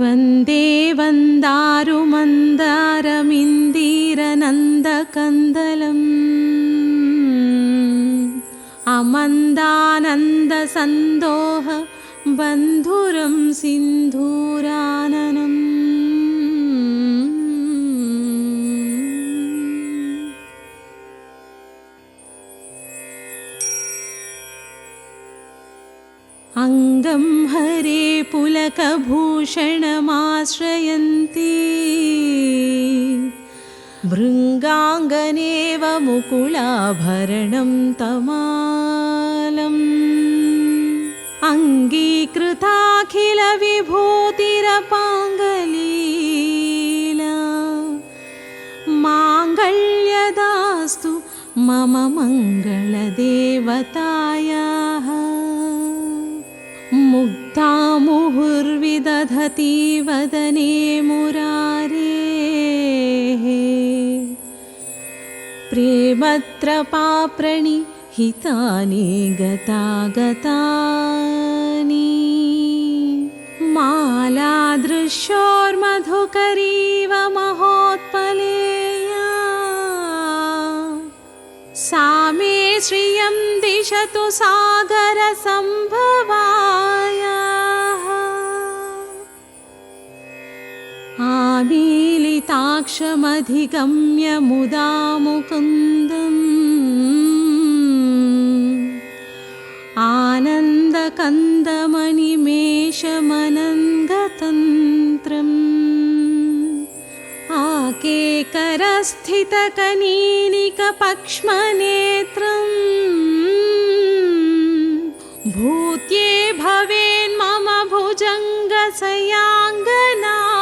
वन्दे पुलकभूषणमाश्रयन्ती भृङ्गाङ्गनेव मुकुलाभरणं तमालम्। अङ्गीकृताखिलविभूतिरपाङ्गलीला। माङ्गल्यदास्तु मम मङ्गलदेवतायाः। मुग्धा मुहुर्विदधति वदने मुरारेः। प्रेमत्रपाप्रणिहितानि गतागतानि। मालादृश्योर्मधुकरीव महोत्पलेया। सा मे श्रियं दिशतु सागरसम्भवायाः आमीलिताक्षमधिगम्य मुदा मुकुन्दम् आनन्दकन्दमनिमेषमनङ्गतन्त्रम् आकेकरस्थितकनीनिकपक्ष्मनेत्रम् भूत्ये भवेन्मम भुजङ्गसयाङ्गनाया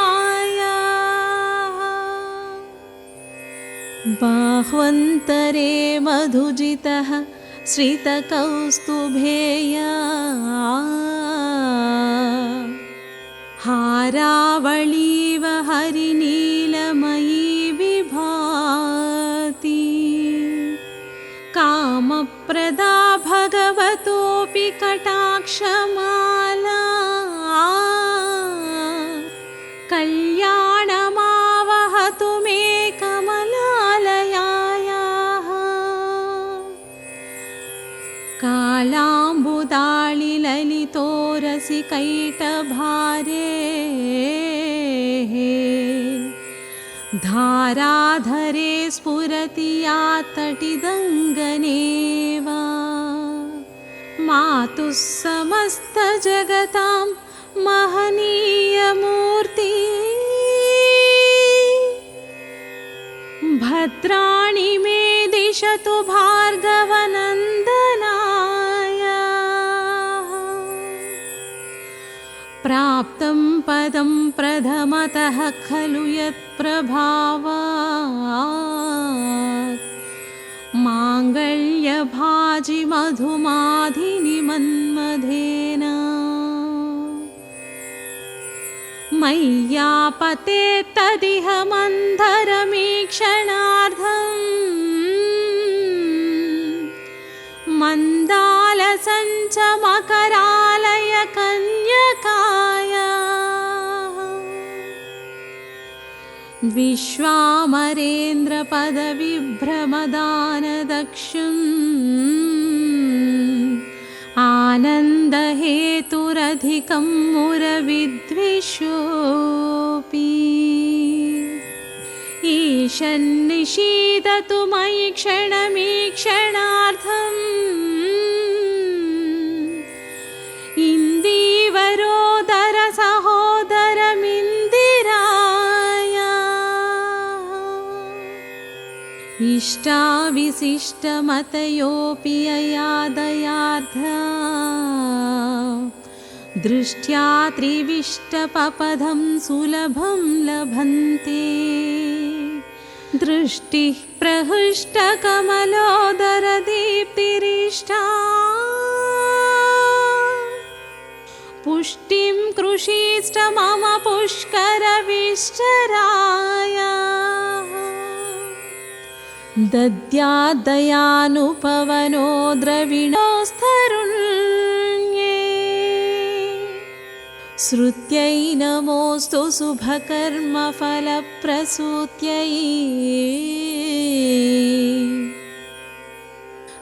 बाह्वन्तरे मधुजितः श्रितकौस्तुभेया। हारावळीव हरिनीलमयी विभाति। कामप्रदा भगवतोऽपि कटाक्षमाला कालाम्बुदाळिललितोरसिकैटभारे धाराधरे स्फुरति या तटिदङ्गनेव। मातुः समस्तजगतां महनीयमूर्ति। भद्राणि मे दिशतु भार्गवनन्दनाय प्राप्तं पदं प्रथमतः खलु यत्प्रभावात् माङ्गल्यभाजि मधुमाधिनि मन्मधेन मय्यापते तदिह मन्धरमीक्षणार्थम्। मन्दालसञ्चमकरालय कन्यकाय विश्वामरेन्द्रपदविभ्रमदानदक्षम्। आनन्दहेतुरधिकं मुरविद्विषोऽपि। ईशन्निषीदतु मयि क्षणमीक्षणार्थम्। इन्दीवरोदरसहोदरमिन्दिराय इष्टाविशिष्टमतयोऽपि अयादयार्धा दृष्ट्या त्रिविष्टपपदं सुलभं लभन्ते। दृष्टिः प्रहृष्टकमलोदरदीप्तिरिष्टा पुष्टिं कृषीष्ट मम पुष्करविश्चराय दद्यादयानुपवनो द्रविणोस्तरुण्ये। श्रुत्यै नमोऽस्तु शुभकर्मफलप्रसूत्यै।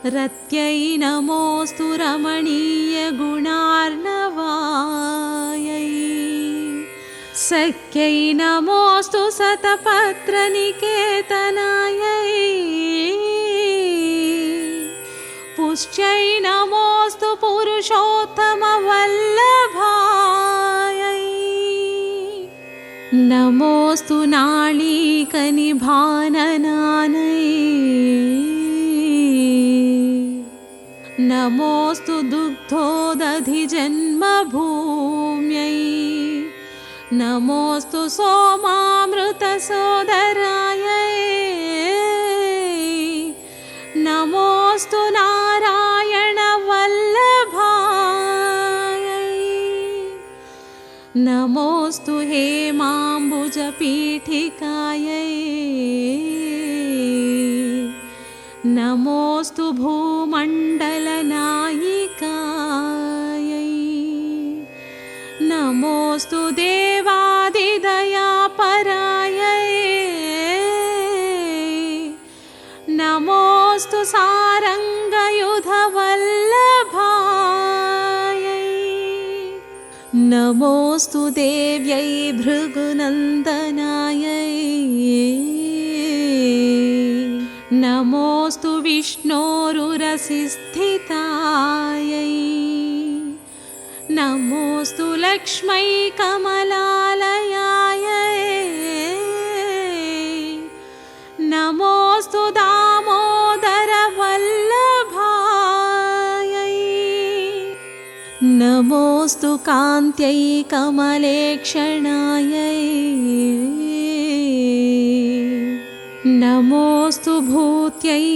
रत्यै नमोऽस्तु रमणीयगुणार्णवायै सख्यै नमोऽस्तु शतपत्रनिकेतनायै पुष्ट्यै नमोऽस्तु पुरुषोत्तमवल्लभायै। नमोऽस्तु नाळीकनिभाननानै। नमोऽस्तु दुग्धोदधिजन्मभूम्यै नमोऽस्तु सोमामृतसोदरायै। नमोऽस्तु नारायणवल्लभायै। नमोऽस्तु हेमाम्बुजपीठिकायै। नमोऽस्तु भूमण्डलनायिकायै नमोऽस्तु देवादिदयापरायै नमोऽस्तु सारङ्गयुधवल्लभायै। नमोऽस्तु देव्यै भृगुनन्दनायै। नमोऽस्तु विष्णोरुरसिस्थितायै। नमोऽस्तु लक्ष्मै कमलालयायै नमोऽस्तु दामोदरवल्लभायै। नमोऽस्तु कान्त्यै कमलेक्षणायै। नमोऽस्तु भूत्यै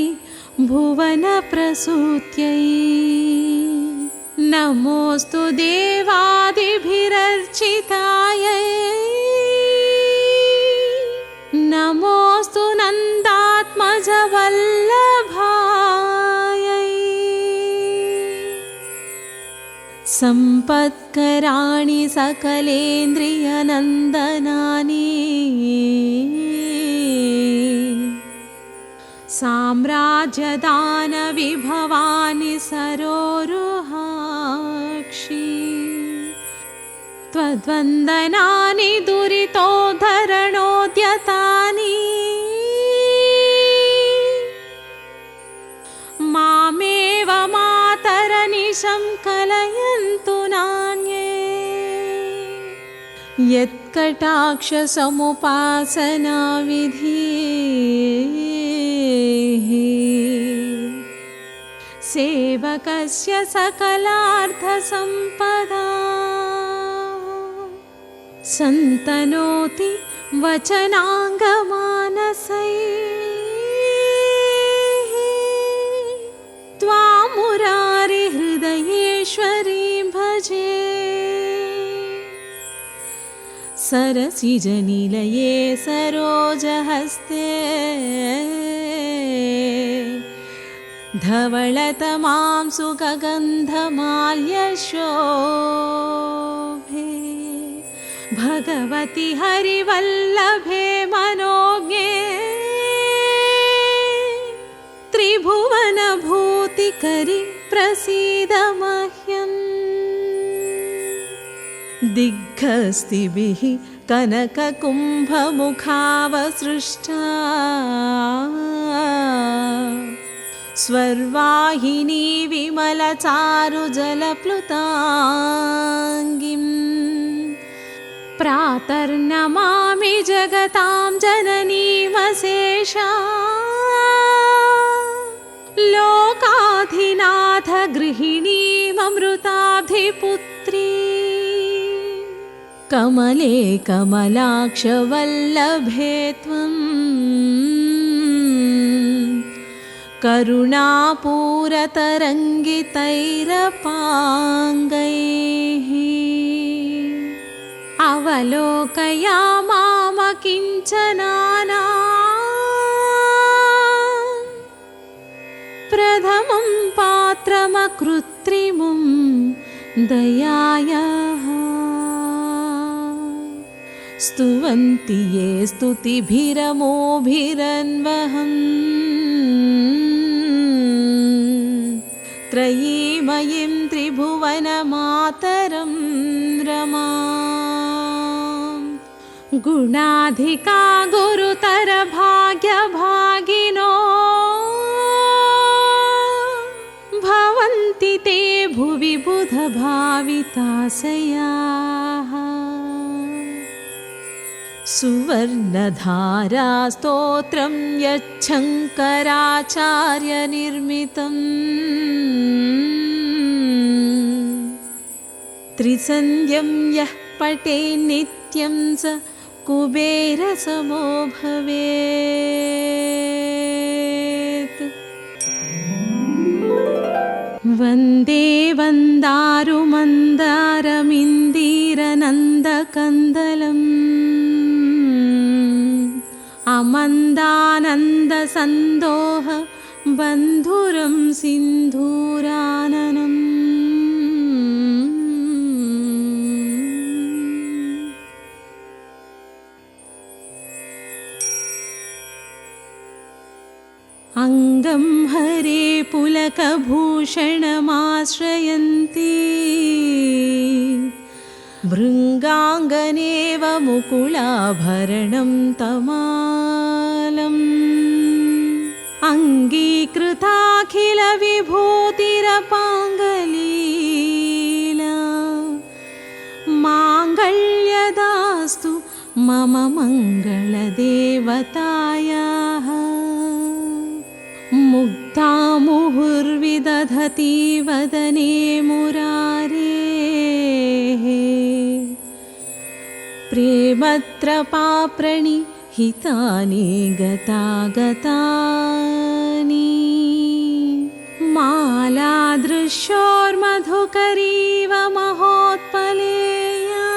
भुवनप्रसूत्यै नमोऽस्तु देवादिभिरर्चितायै। नमोऽस्तु नन्दात्मजवल्लभायै। सम्पत्कराणि सकलेन्द्रियनन्दनानि। साम्राज्यदानविभवानि सरोरुहाक्षि त्वद्वन्दनानि दुरितोद्धरणोद्यतानि मामेव मातरनिशं कलयन्तु नान्ये। यत्कटाक्षसमुपासनाविधिः। सेवकस्य सकलार्थसम्पदा सन्तनोति वचनाङ्गमानसैः। त्वां मुरारिहृदयेश्वरीं भजे। सरसिजनिलये सरोजहस्ते। धवळतमां सुगन्धमाल्यशोभे भगवति हरिवल्लभे मनोज्ञे त्रिभुवनभूतिकरि प्रसीद मह्यम् दिग्घस्तिभिः कनककुम्भमुखावसृष्टा। स्वर्वाहिनी विमलचारुजलप्लुताङ्गिम् प्रातर्नमामि जगतां जननीमशेषा लोकाधिनाथ गृहिणीममृताधिपुत्री कमले कमलाक्षवल्लभे त्वम्। करुणापूरतरङ्गितैरपाङ्गैः अवलोकया मामकिञ्चनाना प्रथमं पात्रमकृत्रिमुं दयायाः स्तुवन्ति ये स्तुतिभिरमोभिरन्वहम् त्रयीमयीं त्रिभुवनमातरं रमा गुणाधिका गुरुतरभाग्यभागिनो भवन्ति ते भुवि बुधभाविताशयाः। सुवर्णधारास्तोत्रं यच्छङ्कराचार्यनिर्मितम्। त्रिसन्ध्यं यः पटे नित्यं स कुबेरसमो भवेत् वन्दे वन्दारुमन्दारमिन्दीरनन्दकन्दलम्। अमन्दानन्दसन्दोह बन्धुरं पुलकभूषणमाश्रयन्ती भृङ्गाङ्गनेव मुकुलाभरणं तमालम्। अङ्गीकृताखिलविभूतिरपाङ्गलीला। माङ्गल्यदास्तु मम मङ्गलदेवतायाः मुहुर्विदधति वदने मुरारेः। प्रेमत्रपाप्रणिहितानि गतागतानि। मालादृश्योर्मधुकरीव महोत्पलेया।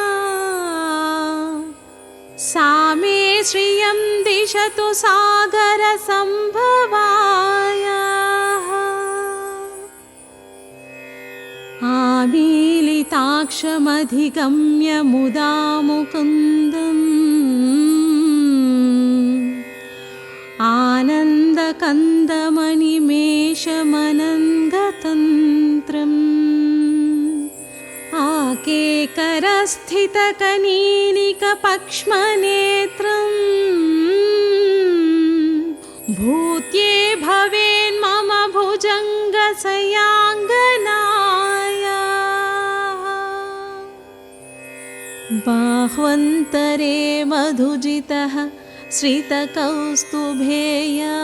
सा मे श्रियं दिशतु सागरसम्भवायाः आमीलिताक्षमधिगम्य मुदा मुकुन्दम् आनन्दकन्दमनिमेषमनङ्गतन्त्रम् आकेकरस्थितकनीनिकपक्ष्मनेत्रम्। भूत्ये भवेन्मम भुजङ्गसयाङ्गनाय बाह्वन्तरे मधुजितः श्रितकौस्तुभेया।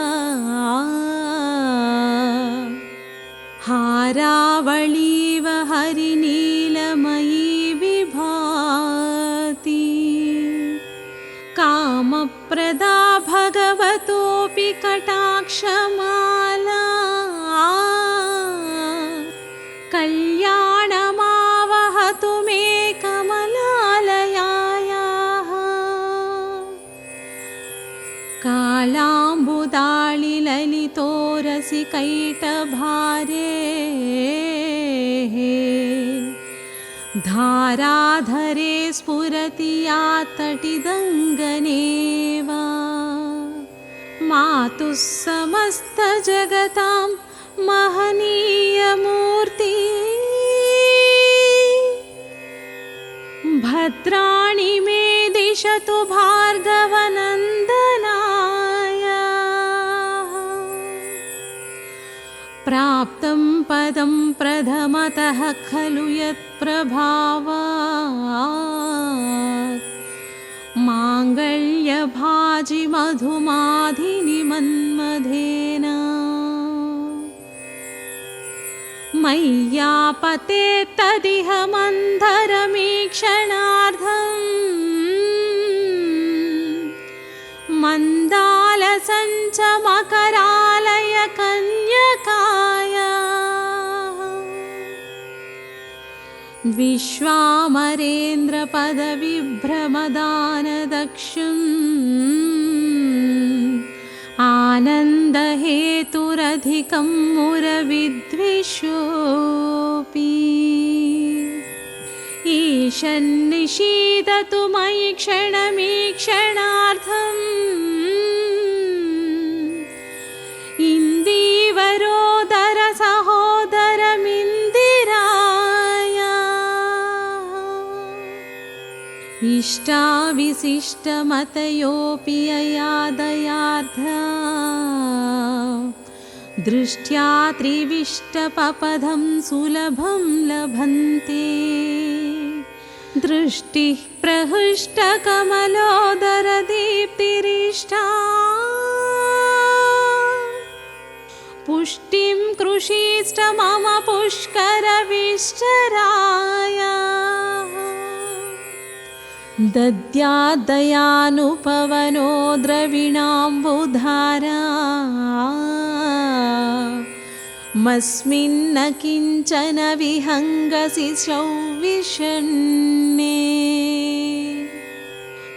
हारावळीव हरिनीलमयी विभाति। कामप्रदा भगवतोऽपि कटाक्षमाला कालाम्बुदाळिललितोरसिकैटभारे धाराधरे स्फुरति या तटिदङ्गनेव। मातुः समस्तजगतां महनीयमूर्ति। भद्राणि मे दिशतु भार्गवनन्दनाय प्राप्तं पदं प्रथमतः खलु यत्प्रभावात् माङ्गल्यभाजि मधुमाधिनि मन्मधेन मय्यापते तदिह मन्धरमीक्षणार्थम् विश्वामरेन्द्रपदविभ्रमदानदक्षम्। आनन्दहेतुरधिकं मुरविद्विषोऽपि। निशन्निषीदतु मयि क्षणमीक्षणार्थम्। इन्दीवरोदर इष्टाविशिष्टमतयोऽपि अयादयार्धा दृष्ट्या त्रिविष्टपपदं सुलभं लभन्ते। दृष्टिः प्रहृष्टकमलोदरदीप्तिरिष्टा पुष्टिं कृषीष्ट मम पुष्करविश्चराय दद्यादयानुपवनो द्रविणाम्बुधारा। मस्मिन्न किञ्चन विहङ्गसि सौविषण्णे।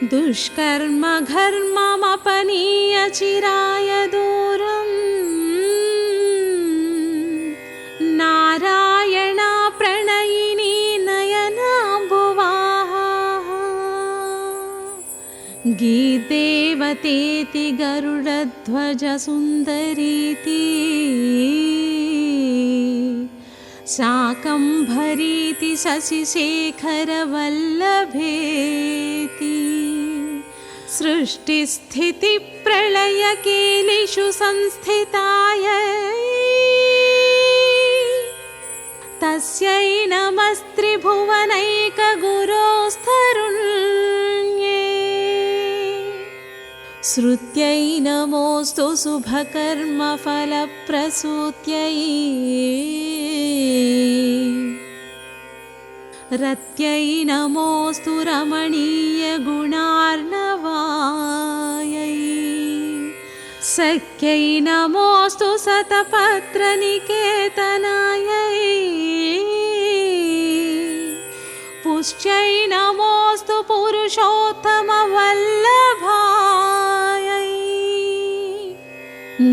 दुष्कर्म घर्ममपनीय चिराय दूरम् गीर्देवतेति गरुडध्वजसुन्दरीति। शाकम्भरीति शशिशेखरवल्लभेति। सृष्टिस्थितिप्रलयकेलिषु संस्थिताय। तस्यै नमस्त्रिभुवनैकगुरोस्तरुण्ये श्रुत्यै नमोऽस्तु शुभकर्मफलप्रसूत्यै। रत्यै नमोऽस्तु रमणीयगुणार्णवायै। सख्यै नमोऽस्तु शतपत्रनिकेतनायै पुष्ट्यै नमोऽस्तु पुरुषोत्तमवल्लभायै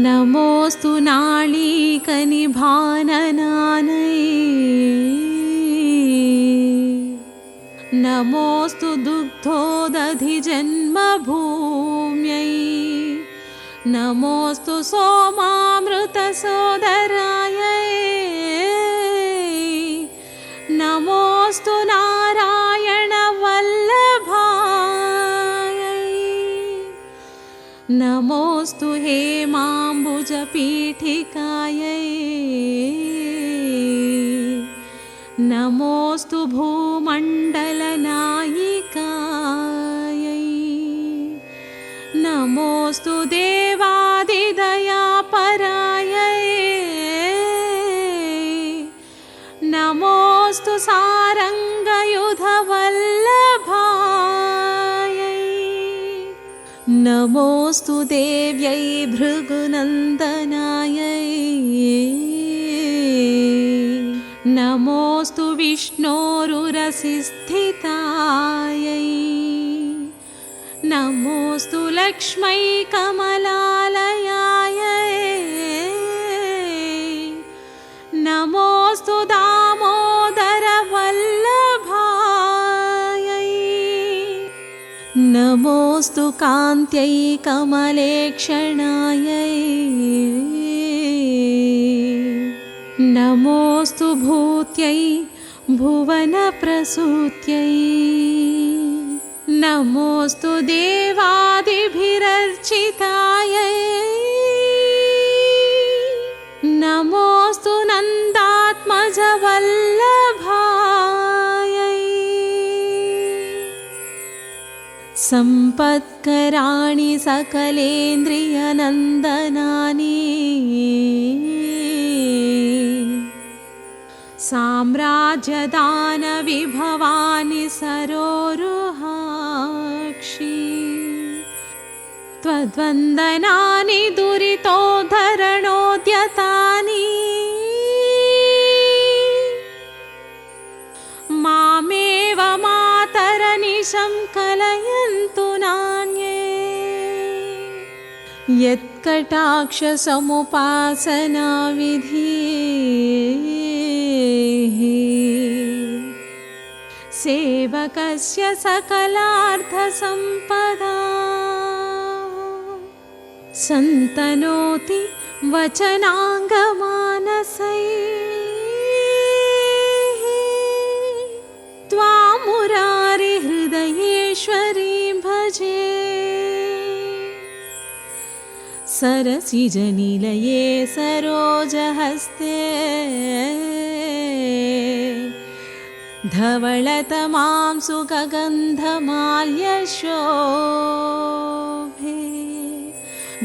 नमोऽस्तु नाळीकनिभाननानै नमोऽस्तु दुग्धोदधिजन्मभूम्यै। नमोऽस्तु सोमामृतसोदराय। नमोऽस्तु नारायणवल्लभाय नमोऽस्तु हेमाम्बुजपीठिकायै नमोऽस्तु भूमण्डलनायिकायै। नमोऽस्तु देवादिदयापरायै। नमोऽस्तु सारङ्गयुधवल्लभायै नमोऽस्तु देव्यै भृगुनन्दनायै। नमोऽस्तु विष्णोरुरसिस्थितायै। नमोऽस्तु लक्ष्मै कमलालयाय नमोऽस्तु कान्त्यै कमलेक्षणायै। नमोऽस्तु भूत्यै भुवनप्रसूत्यै। नमोऽस्तु देवादिभिरर्चितायै सम्पत्कराणि सकलेन्द्रियनन्दनानि। साम्राज्यदानविभवानि सरोरुहाक्षि। त्वद्वन्दनानि दुरितोद्धरणोद्यतानि यत्कटाक्षसमुपासनाविधिः सेवकस्य सकलार्थसम्पदा सन्तनोति वचनाङ्गमानसैः त्वामुरारिहृदयेश्वरीं सरसिजनिलये सरोजहस्ते। धवळतमां सुगन्धमाल्यशोभे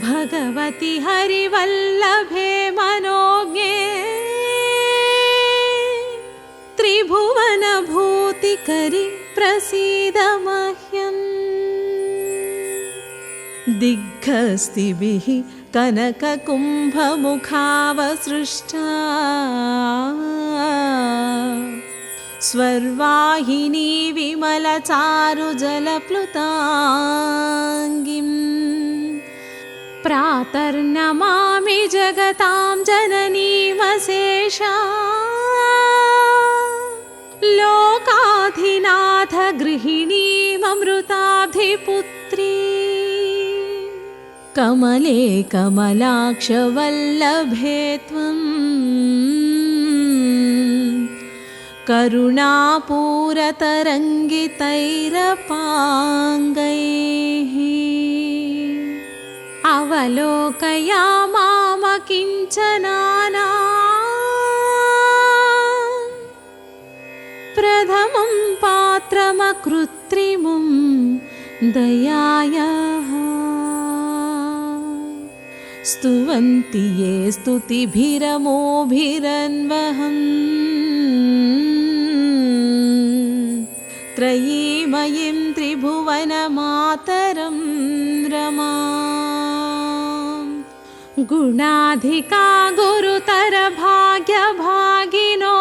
भगवति हरिवल्लभे मनोज्ञे। त्रिभुवनभूतिकरि प्रसीद मह्यम् दिग्घस्तिभिः कनककुम्भमुखावसृष्टा। स्वर्वाहिनी विमलचारुजलप्लुताङ्गिम्। प्रातर्नमामि जगतां जननीमशेषा लोकाधिनाथ गृहिणीममृताधिपुत्री कमले कमलाक्षवल्लभे त्वम् करुणापूरतरङ्गितैरपाङ्गैः। अवलोकया मामकिञ्चनाना प्रथमं पात्रमकृत्रिमुं दयायाः स्तुवन्ति ये स्तुतिभिरमोभिरन्वहम्। त्रयीमयीं त्रिभुवनमातरं रमा। गुणाधिका गुरुतरभाग्यभागिनो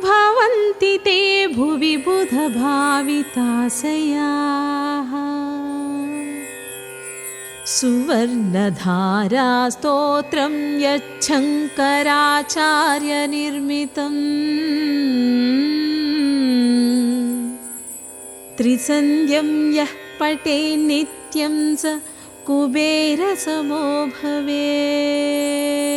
भवन्ति ते भुवि बुधभाविताशयाः सुवर्णधारा स्तोत्रं यच्छङ्कराचार्यनिर्मितम्। त्रिसन्ध्यं यः पटे नित्यं स कुबेरसमो भवेत्